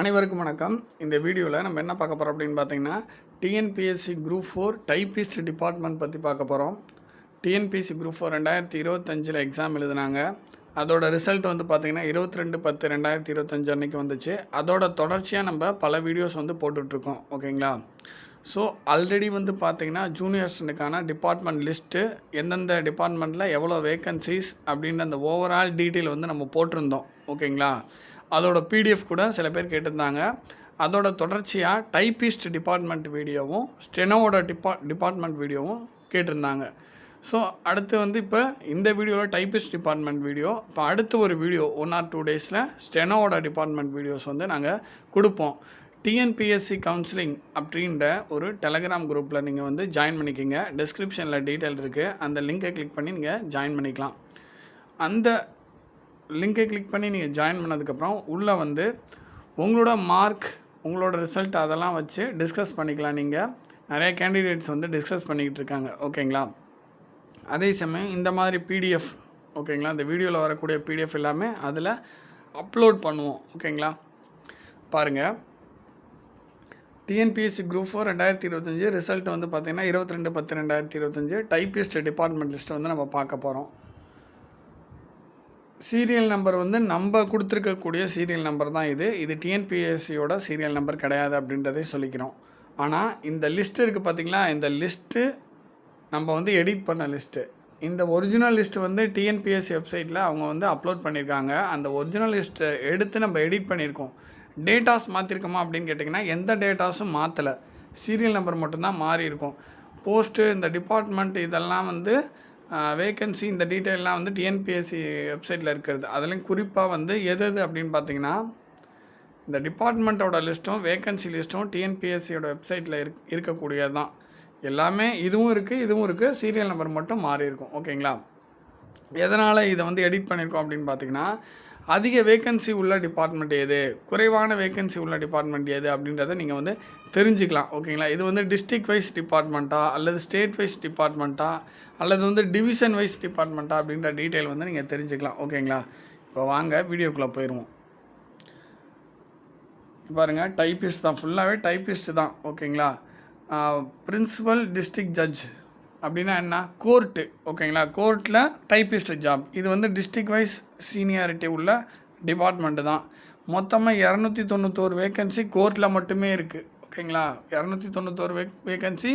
அனைவருக்கும் வணக்கம். இந்த வீடியோவில் நம்ம என்ன பார்க்க போகிறோம் அப்படின்னு பார்த்தீங்கன்னா TNPSC group four typist department பற்றி பார்க்க போகிறோம் டிஎன்பிஎஸ்சி குரூப் ஃபோர் ரெண்டாயிரத்தி இருபத்தஞ்சில் எக்ஸாம் எழுதுனாங்க. அதோட ரிசல்ட் வந்து பார்த்திங்கன்னா இருபத்தி ரெண்டு பத்து ரெண்டாயிரத்தி இருபத்தஞ்சு அன்றைக்கி வந்துச்சு. அதோட தொடர்ச்சியாக நம்ம பல வீடியோஸ் வந்து போட்டுட்ருக்கோம். ஓகேங்களா? ஸோ ஆல்ரெடி வந்து பார்த்திங்கன்னா ஜூனியர்ஸனுக்கான டிபார்ட்மெண்ட் லிஸ்ட்டு எந்தெந்த டிபார்ட்மெண்ட்டில் எவ்வளோ வேக்கன்சிஸ் அப்படின்ற அந்த ஓவரால் டீட்டெயில் வந்து நம்ம போட்டிருந்தோம். ஓகேங்களா? அதோட பிடிஎஃப் கூட சில பேர் கேட்டிருந்தாங்க. அதோட தொடர்ச்சியாக டைப்பிஸ்ட் டிபார்ட்மெண்ட் வீடியோவும் ஸ்டெனோவோட டிபா டிபார்ட்மெண்ட் வீடியோவும் கேட்டிருந்தாங்க. ஸோ அடுத்து வந்து இப்போ இந்த வீடியோவில் டைப்பிஸ்ட் டிபார்ட்மெண்ட் வீடியோ இப்போ அடுத்து ஒரு வீடியோ ஒன் ஆர் டூ டேஸில் ஸ்டெனோவோட டிபார்ட்மெண்ட் வீடியோஸ் வந்து நாங்கள் கொடுப்போம். டிஎன்பிஎஸ்சி கவுன்சிலிங் அப்படின்ற ஒரு டெலகிராம் குரூப்பில் நீங்கள் வந்து ஜாயின் பண்ணிக்கிங்க. டிஸ்கிரிப்ஷனில் டீட்டெயில் இருக்குது அந்த லிங்கை கிளிக் பண்ணி நீங்கள் ஜாயின் பண்ணிக்கலாம். அந்த லிங்கை கிளிக் பண்ணி நீங்கள் ஜாயின் பண்ணதுக்கப்புறம் உள்ளே வந்து உங்களோட மார்க் உங்களோட ரிசல்ட் அதெல்லாம் வச்சு டிஸ்கஸ் பண்ணிக்கலாம் நீங்கள் நிறைய கேண்டிடேட்ஸ் வந்து டிஸ்கஸ் பண்ணிக்கிட்டு இருக்காங்க. ஓகேங்களா அதே சமயம் இந்த மாதிரி பிடிஎஃப் ஓகேங்களா இந்த வீடியோவில் வரக்கூடிய பிடிஎஃப் எல்லாமே அதில் அப்லோட் பண்ணுவோம். ஓகேங்களா பாருங்கள் டிஎன்பிஎஸ்சி குரூப் ஃபோர் ரெண்டாயிரத்தி இருபத்தஞ்சி ரிசல்ட் வந்து பார்த்திங்கன்னா இருபத்தி ரெண்டு பத்து ரெண்டாயிரத்தி இருபத்தஞ்சி. டைப்பிஸ்ட் டிபார்ட்மெண்ட் லிஸ்ட்டை வந்து நம்ம பார்க்க போகிறோம் சீரியல் நம்பர் வந்து நம்ம கொடுத்துருக்கக்கூடிய சீரியல் நம்பர் தான் இது. இது டிஎன்பிஎஸ்சியோட சீரியல் நம்பர் கிடையாது அப்படின்றதே சொல்லிக்கிறோம். ஆனால் இந்த லிஸ்ட் இருக்குது பார்த்திங்களா இந்த லிஸ்ட்டு நம்ம வந்து எடிட் பண்ண லிஸ்ட்டு இந்த ஒரிஜினல் லிஸ்ட் வந்து டிஎன்பிஎஸ்சி வெப்சைட்டில் அவங்க வந்து அப்லோட் பண்ணியிருக்காங்க. அந்த ஒரிஜினல் லிஸ்ட்டை எடுத்து நம்ம எடிட் பண்ணியிருக்கோம். டேட்டாஸ் மாற்றிருக்கோமா அப்படின்னு கேட்டிங்கன்னா எந்த டேட்டாஸும் மாற்றலை சீரியல் நம்பர் மட்டும்தான் மாறி இருக்கும் போஸ்ட்டு இந்த டிபார்ட்மெண்ட் இதெல்லாம் வந்து வேக்கன்சி இந்த டீட்டெயிலெலாம் வந்து டிஎன்பிஎஸ்சி வெப்சைட்டில் இருக்கிறது. அதுலேயும் குறிப்பாக வந்து எது எது அப்படின்னு பார்த்தீங்கன்னா இந்த டிபார்ட்மெண்ட்டோட லிஸ்ட்டும் வேக்கன்சி லிஸ்ட்டும் டிஎன்பிஎஸ்சியோட வெப்சைட்டில் இருக் இருக்கக்கூடியது தான் எல்லாமே இதுவும் இருக்குது இதுவும் இருக்குது சீரியல் நம்பர் மட்டும் மாறி இருக்கும். ஓகேங்களா எதனால் இதை வந்து எடிட் பண்ணியிருக்கோம் அப்படின்னு பார்த்தீங்கன்னா அதிக வேக்கன்சி உள்ள டிபார்ட்மெண்ட் எது? குறைவான வேக்கன்சி உள்ள டிபார்ட்மெண்ட் எது அப்படின்றத நீங்கள் வந்து தெரிஞ்சுக்கலாம் ஓகேங்களா? இது வந்து டிஸ்ட்ரிக்ட் வைஸ் டிபார்ட்மெண்ட்டா அல்லது ஸ்டேட் வைஸ் டிபார்ட்மெண்ட்டா அல்லது வந்து டிவிஷன் வைஸ் டிபார்ட்மெண்ட்டா அப்படின்ற டீட்டெயில் வந்து நீங்கள் தெரிஞ்சுக்கலாம் ஓகேங்களா? இப்போ வாங்க வீடியோக்குள்ளே போயிடுவோம் பாருங்கள் டைப்பிஸ்ட் தான். ஃபுல்லாகவே டைப்பிஸ்ட் தான் ஓகேங்களா? பிரின்சிபல் டிஸ்ட்ரிக்ட் ஜட்ஜ் அப்படின்னா என்ன? கோர்ட்டு. ஓகேங்களா? கோர்ட்டில் டைப்பிஸ்ட் ஜாப். இது வந்து டிஸ்ட்ரிக் வைஸ் சீனியாரிட்டி உள்ள டிபார்ட்மெண்ட்டு தான். மொத்தமாக இரநூத்தி தொண்ணூத்தோரு வேக்கன்சி கோர்ட்டில் மட்டுமே இருக்குது ஓகேங்களா? இரநூத்தி தொண்ணூத்தோரு வே வேக்கன்சி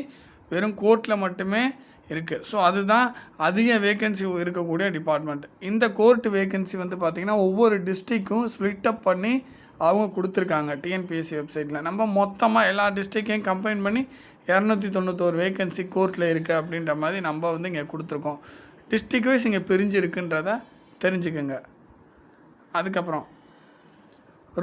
வெறும் கோர்ட்டில் மட்டுமே இருக்குது ஸோ அதுதான் அதிக வேக்கன்சி இருக்கக்கூடிய டிபார்ட்மெண்ட் இந்த கோர்ட் வேக்கன்சி வந்து பார்த்திங்கன்னா ஒவ்வொரு டிஸ்ட்ரிக்கும் ஸ்ப்ளிட் அப் பண்ணி அவங்க கொடுத்துருக்காங்க டிஎன்பிஎஸ்சி வெப்சைட்டில் நம்ம மொத்தமாக எல்லா டிஸ்ட்ரிக்கையும் கம்பைன் பண்ணி இரநூத்தி தொண்ணூத்தோரு வேக்கன்சி கோர்ட்டில் இருக்குது அப்படின்ற மாதிரி நம்ம வந்து இங்கே கொடுத்துருக்கோம். டிஸ்ட்ரிக் வைஸ் இங்கே பிரிஞ்சிருக்குன்றத தெரிஞ்சுக்கோங்க. அதுக்கப்புறம்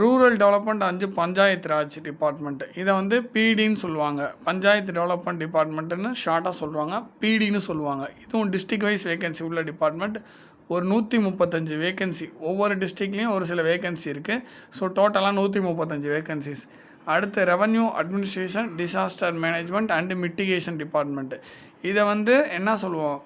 ரூரல் டெவலப்மெண்ட் அஞ்சு பஞ்சாயத்து ராஜ் டிபார்ட்மெண்ட்டு இதை வந்து பிடின்னு சொல்லுவாங்க. பஞ்சாயத்து டெவலப்மெண்ட் டிபார்ட்மெண்ட்டுன்னு ஷார்ட்டாக சொல்லுவாங்க. பிடின்னு சொல்லுவாங்க. இதுவும் டிஸ்ட்ரிக் வைஸ் வேகன்சி உள்ள டிபார்ட்மெண்ட் ஒரு நூற்றி முப்பத்தஞ்சு வேகன்சி ஒவ்வொரு டிஸ்ட்ரிக்ட்லேயும் ஒரு சில வேகன்சி இருக்குது ஸோ டோட்டலாக நூற்றி முப்பத்தஞ்சு வேகன்சிஸ் அடுத்து revenue administration disaster management and mitigation department இதை வந்து என்ன சொல்லுவோம்?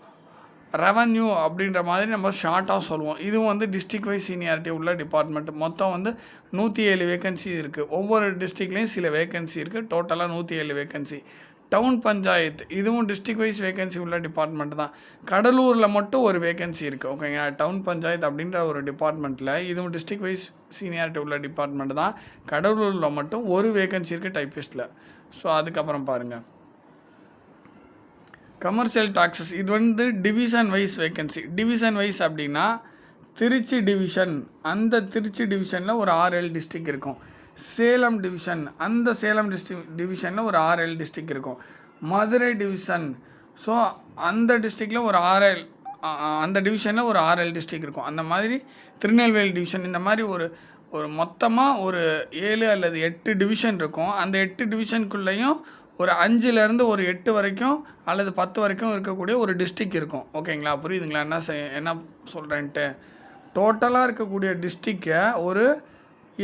ரெவன்யூ அப்படின்ற மாதிரி நம்ம ஷார்ட்டாக சொல்லுவோம். இதுவும் வந்து டிஸ்ட்ரிக் வைஸ் சீனியாரிட்டி உள்ள டிபார்ட்மெண்ட் மொத்தம் வந்து நூற்றி ஏழு வேகன்சி இருக்குது ஒவ்வொரு டிஸ்ட்ரிக்ட்லேயும் சில வேகன்சி இருக்குது டோட்டலாக நூற்றி ஏழு வேகன்சி டவுன் பஞ்சாயத்து இதுவும் டிஸ்ட்ரிக் வைஸ் வேகன்சி உள்ள டிபார்ட்மெண்ட் தான். கடலூரில் மட்டும் ஒரு வேகன்சி இருக்குது ஓகேங்க டவுன் பஞ்சாயத்து அப்படின்ற ஒரு டிபார்ட்மெண்ட்டில் இதுவும் டிஸ்ட்ரிக் வைஸ் சீனியாரிட்டி உள்ள டிபார்ட்மெண்ட் தான். கடலூரில் மட்டும் ஒரு வேகன்சி இருக்குது டைப்பிஸ்ட்டில் ஸோ அதுக்கப்புறம் பாருங்கள் கமர்ஷியல் டாக்ஸஸ் இது வந்து division wise vacancy division wise அப்படின்னா திருச்சி டிவிஷன் அந்த திருச்சி டிவிஷனில் ஒரு ஆறு ஏழு டிஸ்ட்ரிக் இருக்கும். சேலம் டிவிஷன். அந்த சேலம் டிஸ்ட்ரிக் டிவிஷனில் ஒரு ஆர்எல் டிஸ்ட்ரிக் இருக்கும். மதுரை டிவிஷன். ஸோ அந்த டிஸ்ட்ரிக்டில் ஒரு ஆர்எல் அந்த டிவிஷனில் ஒரு ஆர்எல் டிஸ்ட்ரிக் இருக்கும். அந்த மாதிரி திருநெல்வேலி டிவிஷன் இந்த மாதிரி ஒரு ஒரு மொத்தமாக ஒரு ஏழு அல்லது எட்டு டிவிஷன் இருக்கும். அந்த எட்டு டிவிஷனுக்குள்ளேயும் ஒரு அஞ்சுலேருந்து ஒரு எட்டு வரைக்கும் அல்லது பத்து வரைக்கும் இருக்கக்கூடிய ஒரு டிஸ்ட்ரிக் இருக்கும். ஓகேங்களா? புரியுதுங்களா? என்ன செய் என்ன சொல்கிறேன்ட்டு டோட்டலாக இருக்கக்கூடிய டிஸ்ட்ரிக்கை ஒரு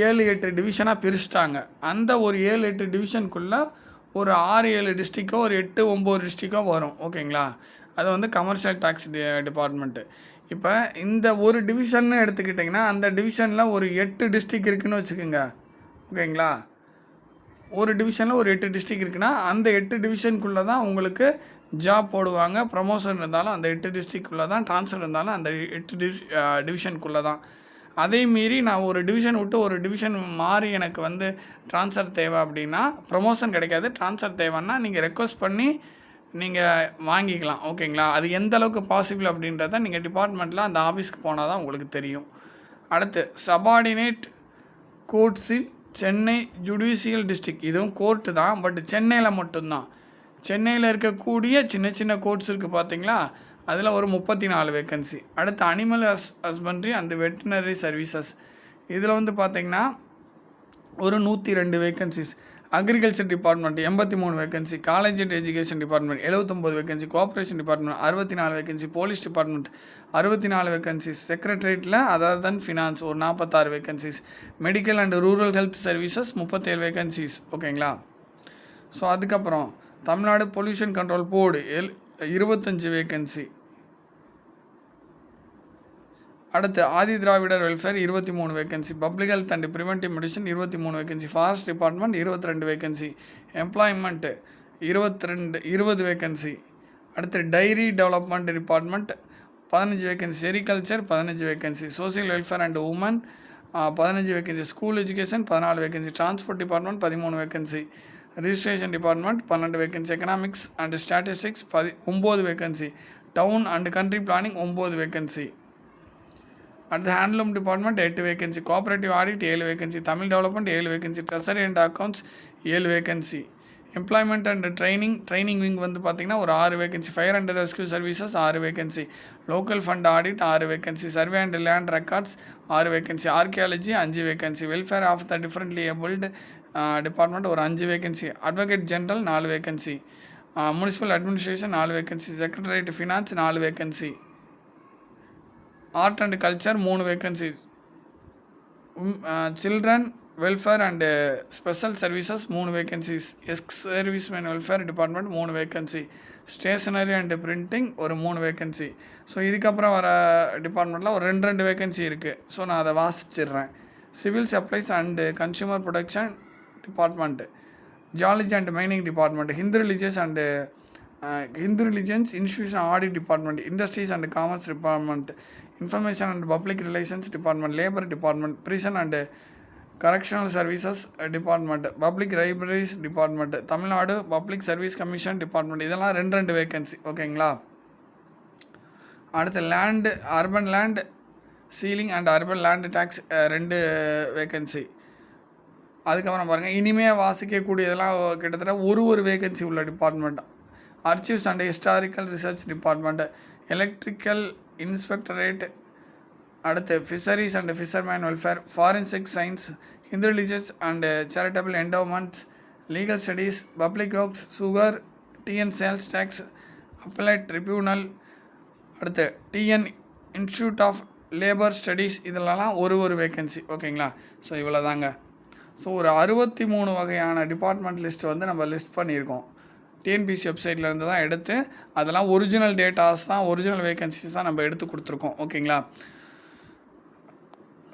ஏழு எட்டு டிவிஷனாக பிரிச்சிட்டாங்க. அந்த ஒரு ஏழு எட்டு டிவிஷனுக்குள்ளே ஒரு ஆறு ஏழு டிஸ்ட்ரிக்கோ ஒரு எட்டு ஒம்பது டிஸ்ட்ரிக்கோ வரும். ஓகேங்களா? அது வந்து கமர்ஷியல் டேக்ஸ் டி டிபார்ட்மெண்ட்டு இப்போ இந்த ஒரு டிவிஷன்னு எடுத்துக்கிட்டிங்கன்னா அந்த டிவிஷனில் ஒரு எட்டு டிஸ்ட்ரிக் இருக்குதுன்னு வச்சுக்கோங்க. ஓகேங்களா? ஒரு டிவிஷனில் ஒரு எட்டு டிஸ்ட்ரிக் இருக்குன்னா அந்த எட்டு டிவிஷனுக்குள்ளே தான் உங்களுக்கு ஜாப் போடுவாங்க. ப்ரமோஷன் இருந்தாலும் அந்த எட்டு டிஸ்ட்ரிக்குள்ளே தான் ட்ரான்ஸ்ஃபர் இருந்தாலும் அந்த எட்டு டிவி டிவிஷனுக்குள்ளே தான். அதே மீறி நான் ஒரு டிவிஷன் விட்டு ஒரு டிவிஷன் மாறி எனக்கு வந்து ட்ரான்ஸ்ஃபர் தேவை அப்படின்னா ப்ரொமோஷன் கிடைக்காது. ட்ரான்ஸ்ஃபர் தேவைன்னா நீங்கள் ரெக்வஸ்ட் பண்ணி நீங்கள் வாங்கிக்கலாம். ஓகேங்களா அது எந்த அளவுக்கு பாசிபிள் அப்படின்றத நீங்கள் டிபார்ட்மெண்ட்டில் அந்த ஆஃபீஸ்க்கு போனால் தான் உங்களுக்கு தெரியும். அடுத்து சபார்டினேட் கோர்ட்ஸில் சென்னை ஜுடிஷியல் டிஸ்ட்ரிக் இதுவும் கோர்ட்டு தான் பட் சென்னையில் மட்டும்தான். சென்னையில் இருக்கக்கூடிய சின்ன சின்ன கோர்ட்ஸ் இருக்குது பார்த்தீங்களா அதில் ஒரு முப்பத்தி நாலு வேக்கன்சி அடுத்து அனிமல் ஹஸ் ஹஸ்பண்ட்ரி அந்த வெட்டினரி சர்வீசஸ் இதில் வந்து பார்த்திங்கன்னா ஒரு நூற்றி ரெண்டு வேக்கன்சிஸ் அக்ரிகல்ச்சர் டிபார்ட்மெண்ட் எண்பத்தி மூணு vacancy college and education department எழுபத்தொம்போது vacancy cooperation department அறுபத்தி நாலு வேகன்சி போலீஸ் டிபார்ட்மெண்ட் அறுபத்தி நாலு வேகன்சிஸ் செக்ரட்டரியேட்டில் அதாவது தன் ஃபினான்ஸ் ஒரு நாற்பத்தாறு vacancies medical and rural health services முப்பத்தேழு வேகன்சிஸ் ஓகேங்களா? ஸோ அதுக்கப்புறம் Tamil Nadu pollution control board L இருபத்தஞ்சு வேகன்சி அடுத்து ஆதி திராவிடர் வெல்ஃபேர் இருபத்தி மூணு vacancy public health and preventive medicine இருபத்தி மூணு வேகன்சி ஃபாரஸ்ட் டிபார்ட்மெண்ட் இருபத்தி ரெண்டு வேகன்சி எம்ப்ளாய்மெண்ட்டு இருபத்தி ரெண்டு இருபது வேகன்சி அடுத்து டைரி டெவலப்மெண்ட் டிபார்ட்மெண்ட் பதினஞ்சு வேகன்சி செரிகல்ச்சர் பதினஞ்சு vacancy social welfare and women பதினஞ்சு வேகன்சி ஸ்கூல் எஜுகேஷன் பதினாலு வேகன்சி டிரான்ஸ்போர்ட் டிபார்ட்மெண்ட் பதிமூணு வேகன்சி ரிஜிஸ்ட்ரேஷன் டிபார்ட்மெண்ட் பன்னெண்டு வேகன்சி எக்கனாமிக்ஸ் அண்ட் ஸ்டாட்டிஸ்டிக்ஸ் பதி ஒம்பது vacancy town and country planning ஒம்பது வேகன்சி அடுத்து ஹேண்ட்லூம் டிபார்ட்மெண்ட் எட்டு வேகன்சி கோஆப்ரேட்டிவ் ஆடிட் ஏழு வேகன்சி தமிழ் டெவலப்மெண்ட் ஏழு வேகன்சி ட்ரெஸரி அண்ட் அக்கௌண்ட்ஸ் ஏழு vacancy employment and training training wing வந்து பார்த்திங்கன்னா ஒரு ஆறு vacancy fire and rescue services ஆறு வேகன்சி லோக்கல் ஃபண்ட் ஆடிட் ஆறு vacancy survey and land records ஆறு வேகன்சி ஆர்கியாலஜி அஞ்சு vacancy welfare of the differently abled department ஒரு அஞ்சு வேகன்சி அட்வொகேட் ஜென்ரல் நாலு வேகன்சி முனிசிபல் அட்மினிஸ்ட்ரேஷன் நாலு வேகன்சி செக்ரட்டரியேட் ஃபினான்ஸ் நாலு vacancy art and culture மூணு vacancies children welfare and special services மூணு vacancies ex serviceman welfare department மூணு vacancy stationery and printing ஒரு மூணு வேக்கன்சி ஸோ இதுக்கப்புறம் வர டிபார்ட்மெண்ட்டில் ஒரு ரெண்டு ரெண்டு வேக்கன்சி இருக்குது ஸோ நான் அதை வாசிச்சிடுறேன். Civil supplies and consumer production department geology and mining department Hindu religious and Hindu religions institution audit department industries and commerce department information and public relations department labour department prison and correctional services department public libraries department Tamil Nadu public service commission department இதெல்லாம் ரெண்டு ரெண்டு vacancy ஓகேங்களா அடுத்து land urban land ceiling and urban land tax ரெண்டு vacancy அதுக்கப்புறம் பாருங்கள் இனிமேல் வாசிக்கக்கூடியதெல்லாம் கிட்டத்தட்ட ஒரு ஒரு வேகன்சி உள்ள department archives and historical research department electrical inspectorate அடுத்து fisheries and fisherman welfare forensic science Hindu religious and charitable endowments legal studies public works sugar TN sales tax appellate tribunal அடுத்து TN institute of labour studies இதிலலாம் ஒரு ஒரு vacancy ஓகேங்களா so இவ்வளோ தாங்க so ஒரு அறுபத்தி மூணு வகையான டிபார்ட்மெண்ட் லிஸ்ட் வந்து நம்ம லிஸ்ட் பண்ணியிருக்கோம். டிஎன்பிசி வெப்சைட்லேருந்து தான் எடுத்து அதெல்லாம் ஒரிஜினல் டேட்டாஸ் தான் ஒரிஜினல் வேகன்சிஸ் தான் நம்ம எடுத்து கொடுத்துருக்கோம். ஓகேங்களா?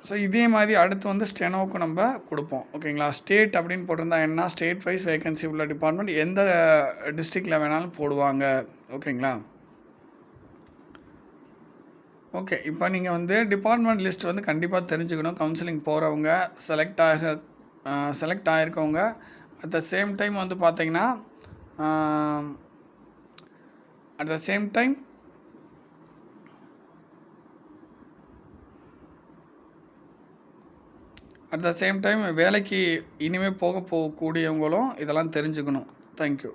ஸோ இதே மாதிரி அடுத்து வந்து ஸ்டெனோவுக்கு நம்ம கொடுப்போம். ஓகேங்களா? ஸ்டேட் அப்படின்னு போட்டிருந்தா என்ன? ஸ்டேட் வைஸ் வேகன்சி உள்ள டிபார்ட்மெண்ட் எந்த டிஸ்ட்ரிக்டில் வேணாலும் போடுவாங்க. ஓகேங்களா? ஓகே இப்போ நீங்கள் வந்து டிபார்ட்மெண்ட் லிஸ்ட் வந்து கண்டிப்பாக தெரிஞ்சுக்கணும். கவுன்சிலிங் போகிறவங்க செலக்ட் ஆக செலக்ட் ஆகிருக்கவங்க அட் த சேம் டைம் வந்து பார்த்திங்கன்னா at the same time at the same time வேலைக்கு இனிமேல் போக போகக்கூடியவங்களும் இதெல்லாம் தெரிஞ்சுக்கணும். தேங்க்யூ